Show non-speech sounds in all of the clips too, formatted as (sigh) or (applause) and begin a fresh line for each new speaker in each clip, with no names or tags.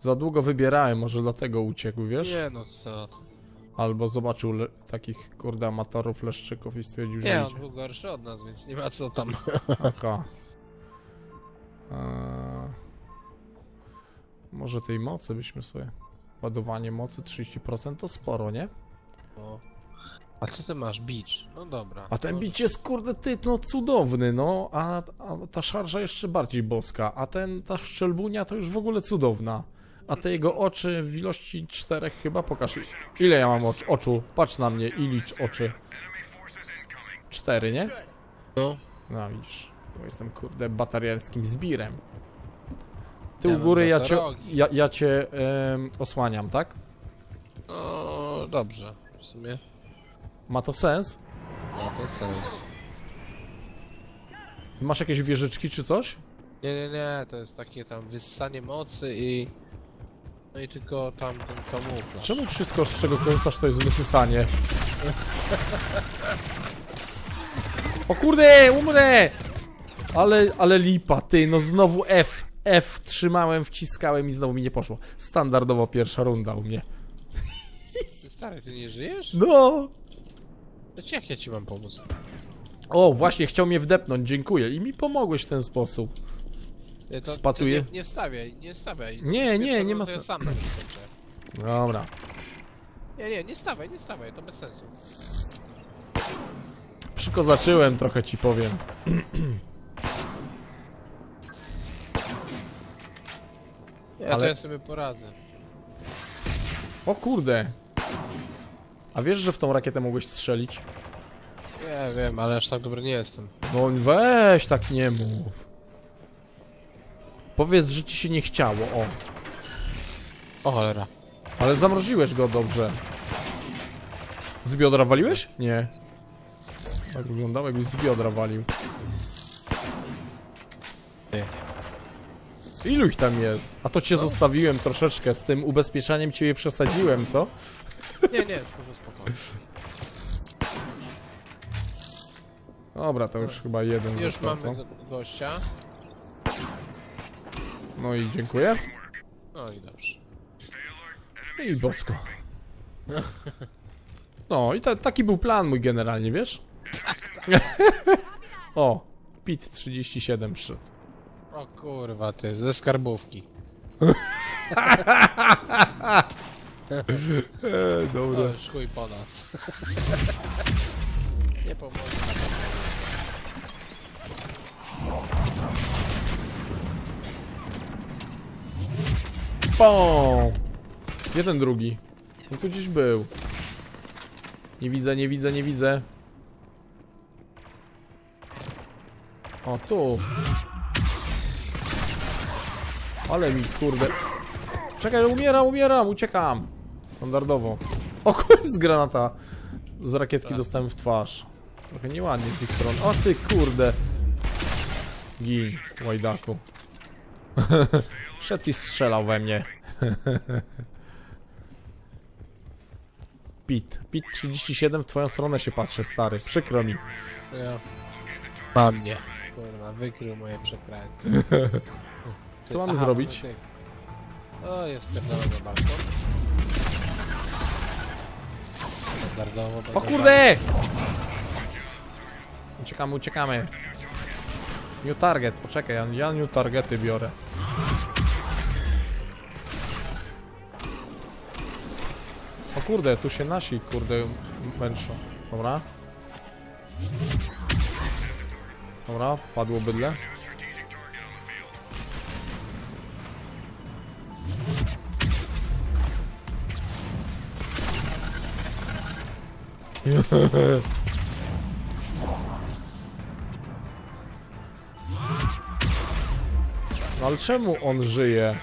Za długo wybierałem, może dlatego uciekł, wiesz?
Nie no co ty.
Albo zobaczył le- takich, kurde, amatorów, leszczyków i stwierdził, że
Nie, on
idzie.
był gorszy od nas, więc nie ma co tam.
Aha. Eee, może tej mocy byśmy sobie... Ładowanie mocy 30% to sporo, nie?
No. A co ty masz? Beach. No dobra.
A ten
Może.
bić jest kurde ty, no cudowny, no, a, a ta szarża jeszcze bardziej boska, a ten, ta szczelbunia to już w ogóle cudowna. A te jego oczy w ilości czterech chyba pokaż. Ile ja mam ocz, oczu? Patrz na mnie i licz oczy. Cztery, nie?
No.
No widzisz, bo jestem kurde batariarskim zbirem. Ty u góry, ja cię, ja, ja cię osłaniam, tak?
No dobrze. W sumie
Ma to sens?
ma to sens.
Ty masz jakieś wieżyczki czy coś?
Nie, nie, nie, to jest takie tam wyssanie mocy i... No i tylko tam ten kamuflaż.
Czemu wszystko, z czego korzystasz, to jest wysysanie? O kurde, umrę! Ale, ale lipa, ty, no znowu F. F trzymałem, wciskałem i znowu mi nie poszło. Standardowo pierwsza runda u mnie.
Ty stary, ty nie żyjesz?
No!
To ci jak ja ci mam pomóc?
O, właśnie, chciał mnie wdepnąć, dziękuję. I mi pomogłeś w ten sposób.
Nie, to,
Spacuję?
Nie, nie wstawiaj, nie wstawiaj.
Nie, nie,
Pierwszą
nie ma
rundę ja sam.
Dobra.
Nie, nie, nie stawaj, nie stawaj, to bez sensu.
Przykozaczyłem trochę ci powiem.
Ja
Ale-
to ja sobie poradzę.
O kurde. A wiesz, że w tą rakietę mogłeś strzelić?
Nie wiem, ale aż tak dobry nie jestem.
No weź tak nie mów. Powiedz, że ci się nie chciało, o.
O cholera.
Ale zamroziłeś go dobrze. Z biodra waliłeś? Nie. Tak wyglądało, jakbyś z biodra walił.
Nie.
Ilu ich tam jest? A to cię zostawiłem troszeczkę, z tym ubezpieczaniem ciebie przesadziłem, co?
Nie, nie, spoko, spoko.
Dobra, to już chyba jeden
Już
został,
mamy
co?
go, gościa.
No i dziękuję.
No i dobrze.
I bosko. No i ta, taki był plan mój generalnie, wiesz? o, PIT 37 przyszedł.
O kurwa ty, ze skarbówki. (laughs)
Eee,
O, już chuj po nas. (laughs) nie pomoże.
Pą! Jeden drugi. No tu gdzieś był. Nie widzę, nie widzę, nie widzę. O, tu. Ale mi, kurde. Czekaj, umieram, umieram, uciekam. Standardowo. O, kurde, z granata. Z rakietki dostałem w twarz. Trochę nieładnie z ich stron. O ty, kurde. Gin, łajdaku. (laughs) Szedł i strzelał we mnie. (laughs) Pit. Pit 37 w twoją stronę się patrzy, stary. Przykro mi.
Ja. Mam mnie. Kurwa, wykrył moje przekranie. (laughs)
Co mamy
Aha,
zrobić?
ty. O, jest spierdolony na balkon. Standardowo.
O kurde! Uciekamy, uciekamy. New target, poczekaj, ja, ja new targety biorę. O kurde, tu się nasi, kurde, męczą. Dobra. Dobra, padło bydle. No ale czemu on żyje?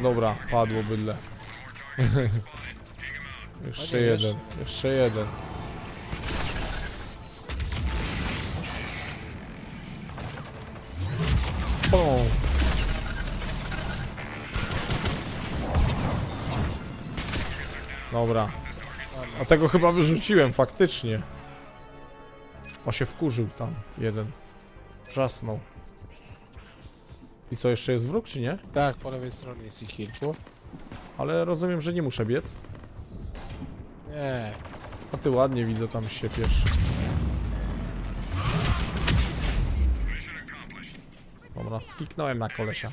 Dobra, padło bydle. (laughs) jeszcze jeden, jeszcze jeden. Dobra. A tego chyba wyrzuciłem, faktycznie. O się wkurzył tam, jeden. Wrzasnął. I co, jeszcze jest wróg, czy nie?
Tak, po lewej stronie jest ich kilku.
Ale rozumiem, że nie muszę biec.
Nie,
A ty ładnie widzę, tam się piesz. Dobra, skiknąłem na kolesia.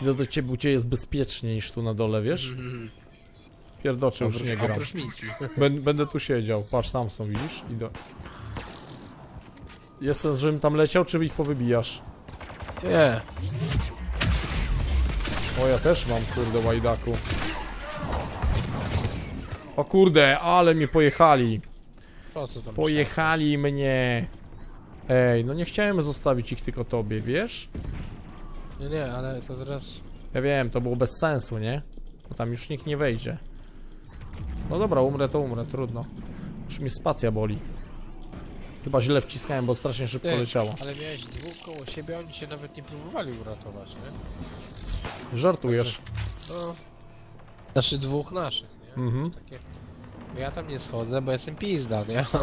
Idę do ciebie, u ciebie jest bezpieczniej niż tu na dole, wiesz? Pierdocze, już nie gram.
oprócz misji.
Bę- Będę tu siedział. Patrz, tam są, widzisz? Idę. Jest sens, żebym tam leciał, czy ich powybijasz?
Nie,
O, ja też mam, kurde, łajdaku. O kurde, ale mnie pojechali.
po co tam
Pojechali mnie. Ej, no nie chciałem zostawić ich tylko tobie, wiesz?
Nie, nie, ale to teraz...
Ja wiem, to było bez sensu, nie? Bo tam już nikt nie wejdzie. No dobra, umrę to umrę, trudno. Już mi spacja boli. Chyba źle wciskałem, bo strasznie szybko
Ty,
leciało.
ale miałeś dwóch koło siebie, oni się nawet nie próbowali uratować, nie?
Żartujesz.
No. Znaczy dwóch naszych, nie?
Mhm.
Takie... Ja tam nie schodzę, bo jestem pizda, nie? (laughs)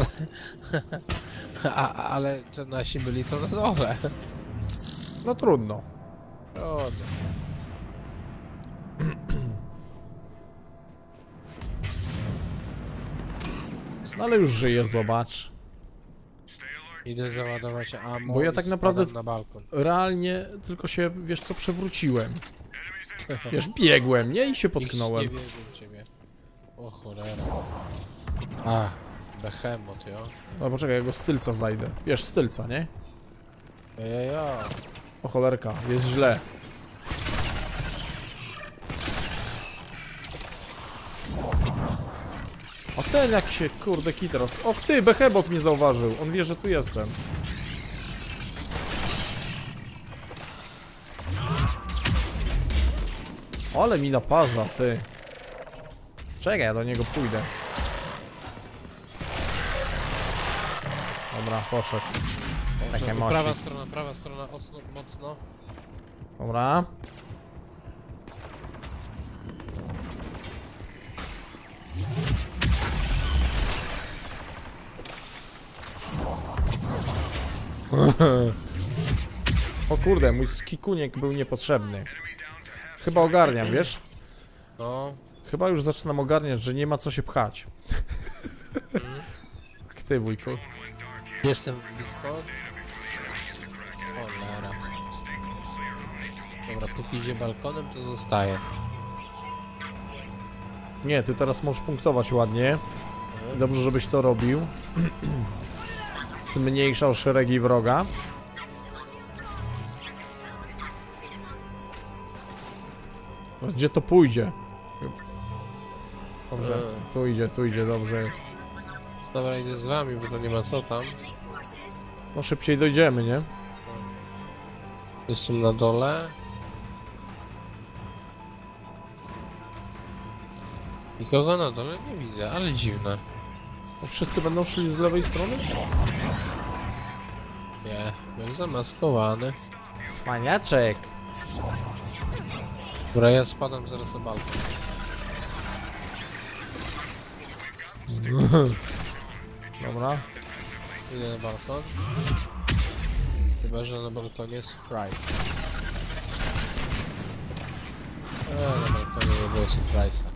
A, ale to nasi byli to na dole.
No trudno.
Trudno.
No ale już żyję, zobacz.
Idę załadować ammo
Bo ja tak naprawdę-
na balkon.
Realnie tylko się, wiesz co, przewróciłem. (laughs) Wiesz, biegłem, nie? I się
Nikt
potknąłem.
nie wierzy w ciebie. O cholera. A, behemoth, jo.
No poczekaj, ja go z tylca zajdę. Wiesz, z tylca, nie?
Ejo,
O cholerka, jest źle. A ten jak się, kurde, kitros. O ty, Behebot mnie zauważył. On wie, że tu jestem. Ale mi naparza, ty. Czekaj, ja do niego pójdę. Dobra, poszedł. Takie moci.
prawa strona, prawa strona, mocno, mocno.
Dobra. (laughs) o kurde, mój skikuniek był niepotrzebny. Chyba ogarniam, wiesz?
No,
Chyba już zaczynam ogarniać, że nie ma co się pchać. Aktywuj tu.
jestem blisko. Cholera. Dobra, póki idzie balkonem, to zostaje.
Nie, ty teraz możesz punktować ładnie. Dobrze, żebyś to robił. (clears throat) Zmniejszał szeregi wroga. Gdzie to pójdzie? Dobrze,
Eee.
tu idzie, tu idzie, dobrze jest.
Dobra, idę z wami, bo to nie ma co tam.
No szybciej dojdziemy, nie?
Jestem na dole. Nikogo na dole nie widzę, ale dziwne.
No wszyscy będą szli z lewej strony?
Nie, byłem zamaskowany.
Cwaniaczek!
Dobra, ja spadam zaraz na balkon.
Dobra.
Idę na balkon. Chyba, że na balkonie surprise. Eee, na balkonie nie było surprise'a.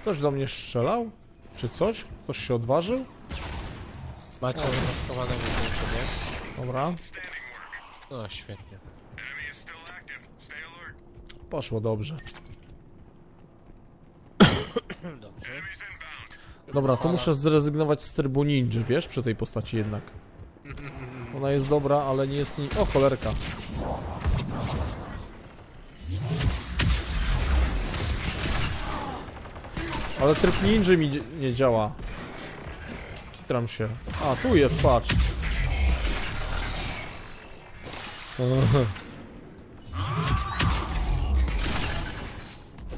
Ktoś do mnie strzelał? Czy coś? Ktoś się odważył?
Macie zamaskowanego koło siebie?
Dobra.
No, świetnie.
Poszło dobrze.
Dobrze.
Dobra, to muszę zrezygnować z trybu ninja, wiesz, przy tej postaci jednak. Ona jest dobra, ale nie jest ni... O, cholerka. Ale tryb ninja mi nie działa. Kitram się. A, tu jest, patrz.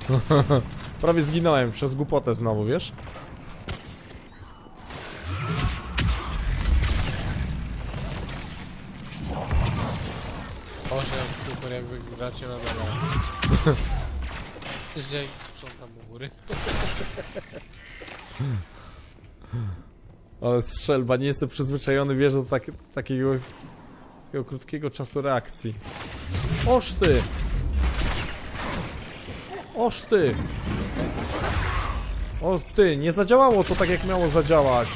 (laughs) Prawie zginąłem przez głupotę znowu, wiesz?
Boże, super, jakby gracie na dole. (laughs) Też ja sprzątam u góry. (laughs)
Ale strzelba, nie jestem przyzwyczajony, wiesz, do tak, takiego, Takiego krótkiego czasu reakcji. Oż ty! Oż ty! O ty, nie zadziałało to tak jak miało zadziałać.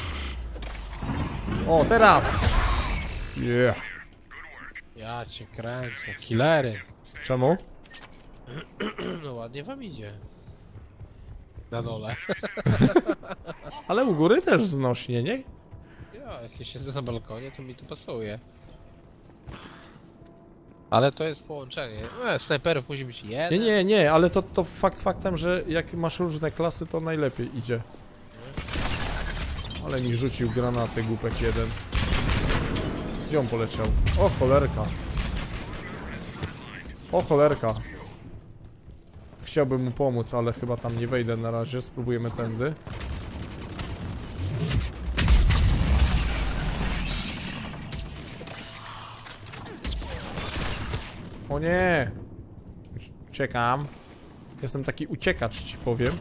O, teraz! Yeah.
Ja cię kręcę. Killery.
Czemu?
No ładnie wam idzie. Na dole. (laughs)
Ale u góry też znośnie, nie?
Ja, jak ja siedzę na balkonie, to mi to pasuje. Ale to jest połączenie. E, snajperów musi być
Nie,
jeden.
nie, nie, ale to, to fakt faktem, że jak masz różne klasy, to najlepiej idzie. Ale mi rzucił granaty, głupek jeden. Gdzie on poleciał? O, cholerka. O, cholerka. Chciałbym mu pomóc, ale chyba tam nie wejdę na razie. Spróbujemy tędy. Nie! Uciekam. Jestem taki uciekacz, ci powiem.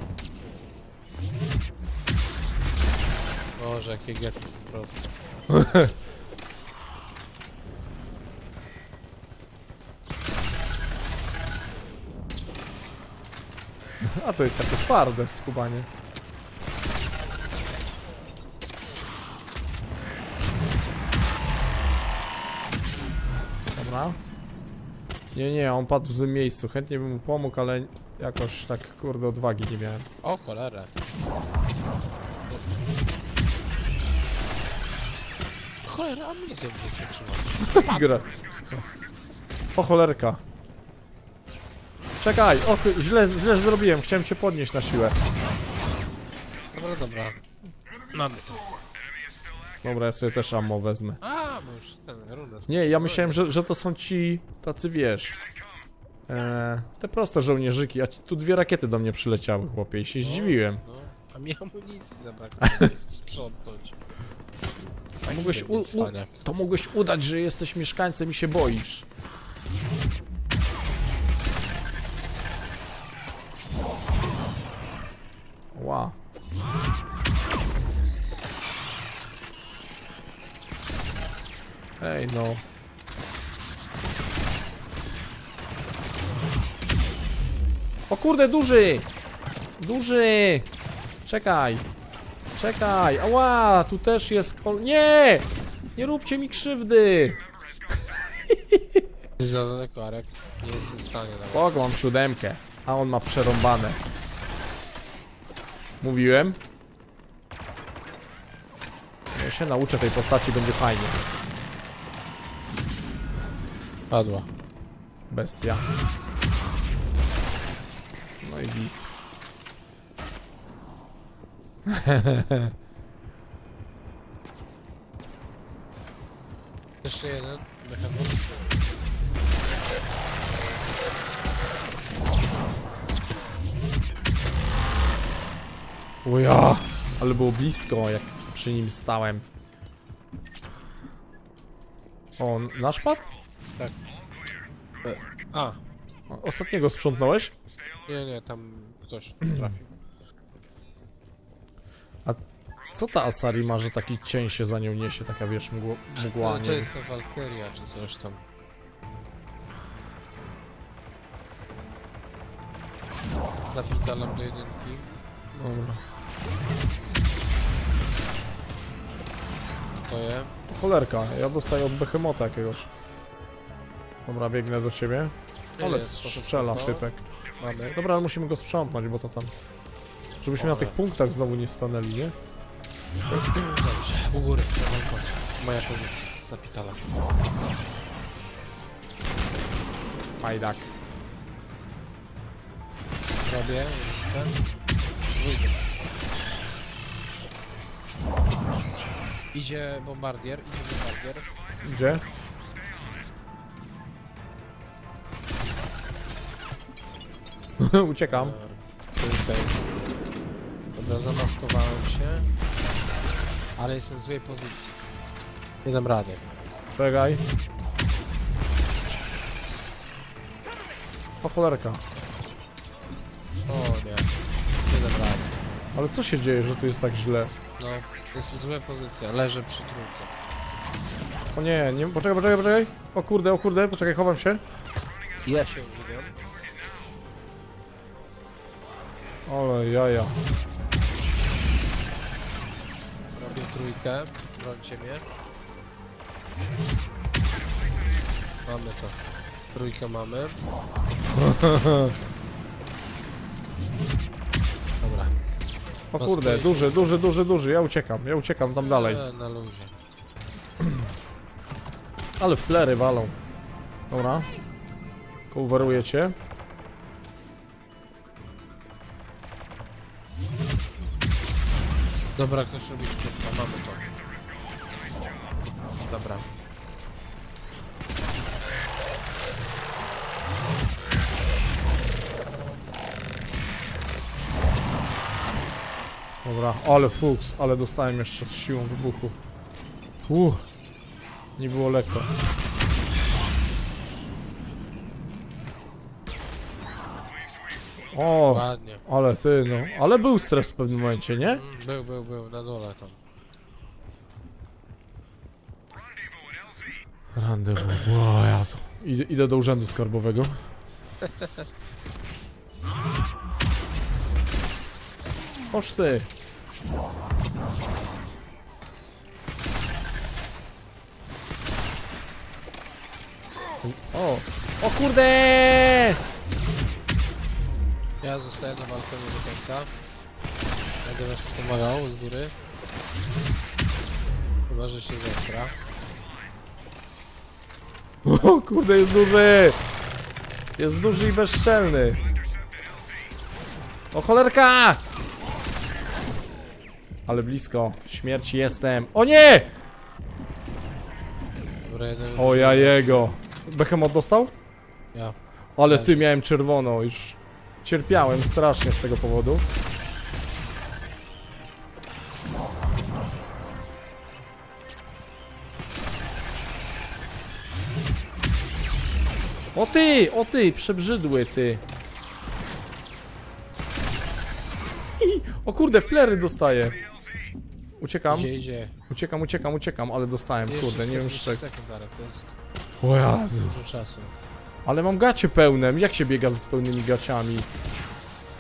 Boże, jakie gety są proste. (laughs)
A to jest takie twarde skubanie. Nie, nie, on padł w złym miejscu. Chętnie bym mu pomógł, ale jakoś tak, kurde, odwagi nie miałem.
O cholera. Cholera, amunicję mi się.
Gra. O cholerka. Czekaj, och, źle, źle zrobiłem. Chciałem cię podnieść na siłę.
Dobra, dobra. Mamy to.
Dobra, ja sobie też ammo wezmę.
A, bo już ten rundę.
Nie, ja myślałem, że, że to są ci tacy, wiesz... E, te proste żołnierzyki, a ci- tu dwie rakiety do mnie przyleciały, chłopie, i się zdziwiłem.
No, a mi amunicji zabrakło, (laughs) żeby sprzątnąć.
A mogłeś, u, u, to mogłeś udać, że jesteś mieszkańcem i się boisz. Ej, no. O kurde, duży! Duży! Czekaj! Czekaj! Ała! Tu też jest kol... Nie! Nie róbcie mi krzywdy! (laughs)
Za daleko, Arek. Nie jestem w stanie nawet.
Mam siódemkę. A on ma przerąbane. Mówiłem? Ja się nauczę tej postaci, będzie fajnie.
Padła.
Bestia. No i git. (laughs)
Jeszcze jeden. Behemoth.
O ja! Ale było blisko, jak przy nim stałem. O, nasz pad?
Tak. E, A,
O, Ostatniego sprzątnąłeś?
nie, nie, tam ktoś trafił.
Co ta Asari ma, że taki cień się za nią niesie, taka wiesz, mgła, mgła
No,
nie
to
wiem.
jest ta Valkyria czy coś tam. Zapitalam do jedynki.
Dobra.
To je.
Cholerka, ja dostaję od behemota jakiegoś. Dobra, biegnę do ciebie. Ale strzela typek.
Mamy.
Dobra, ale musimy go sprzątnąć, bo to tam... Żebyśmy na tych punktach znowu nie stanęli, nie?
Dobrze, u góry, na balkonie. Moja pozycja. Zapitalam.
Majdak.
Robię, ten. Wyjdę. Idzie bombardier, idzie bombardier.
Gdzie? (laughs) Uciekam.
Dobra, zamaskowałem się. Ale jestem w złej pozycji. Nie dam rady.
Czekaj. O cholerka.
O nie. Nie dam rady.
Ale co się dzieje, że tu jest tak źle?
No, jest złe pozycja. Leżę przy trójce.
O nie, nie, poczekaj, poczekaj, poczekaj. O kurde, o kurde, poczekaj, chowam się.
Ja się używiam.
Ale jaja.
Robię trójkę. Brońcie mnie. Mamy to. Trójkę mamy. (laughs) Dobra.
O
No
kurde, duży, duży, duży, duży, ja uciekam, ja uciekam tam dalej.
E, na luzie.
Ale w plery walą. Dobra. Coveruję cię.
Dobra, ktoś robi sztuczkę. Mamy to. Dobra.
Dobra, ale fuks, ale dostałem jeszcze siłą wybuchu. Uff. Nie było lekko. O,
Ładnie.
ale ty no. Ale był stres w pewnym momencie, nie?
Mm, Był, był, był. Na dole tam.
Randewu. O Jezu. Idę, idę do urzędu skarbowego. Oż ty. O, o kurde!
Ja zostaję na balkonie do końca. Będę was wspomagał z góry. Chyba, że się zesra. (laughs)
O kurde, jest duży! Jest duży i bezczelny. O cholerka! Ale blisko. Śmierci jestem. O nie!
Dobra, jeden...
O ja jego. Behemoth dostał?
Ja.
Ale ty miałem czerwoną, już cierpiałem strasznie z tego powodu. O ty, o ty, przebrzydły ty. O kurde, w plery dostaję. Uciekam,
Idzie, idzie.
uciekam, uciekam, uciekam, ale dostałem, kurde, nie wiem z czego. O Jezu.
dużo czasu.
Ale mam gacie pełne. Jak się biega z pełnymi gaciami?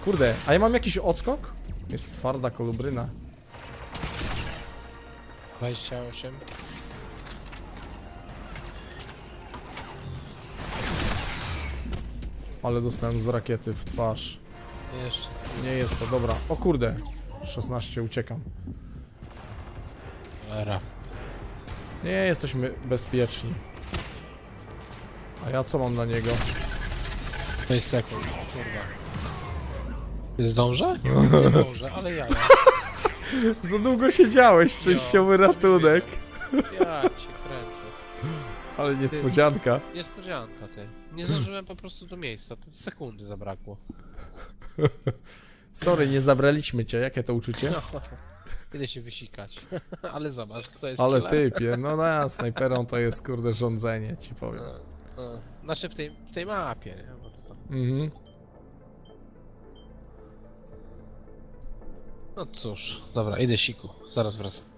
Kurde, a ja mam jakiś odskok? Jest twarda kolubryna.
28.
Ale dostałem z rakiety w twarz.
Jeszcze.
Nie jest to, dobra. O kurde. 16, uciekam.
Cholera.
Nie, jesteśmy bezpieczni. A ja co mam na niego?
6 sekund, kurwa. Ty zdążę? Nie zdążę, ale ja. (laughs)
Za długo siedziałeś, szczęściowy ratunek.
Ja cię kręcę.
Ale niespodzianka.
Niespodzianka ty. Nie zdążyłem po prostu do miejsca, to sekundy zabrakło.
Sorry, nie zabraliśmy cię. Jakie to uczucie?
No, (laughs) idę się wysikać. (laughs) ale zobacz, kto jest
Ale
killer.
typie, no na, snajperą to jest kurde rządzenie, ci powiem.
E, Znaczy w tej, w tej mapie, nie? Bo to tam...
Mhm.
No cóż, dobra, idę siku, zaraz wracam.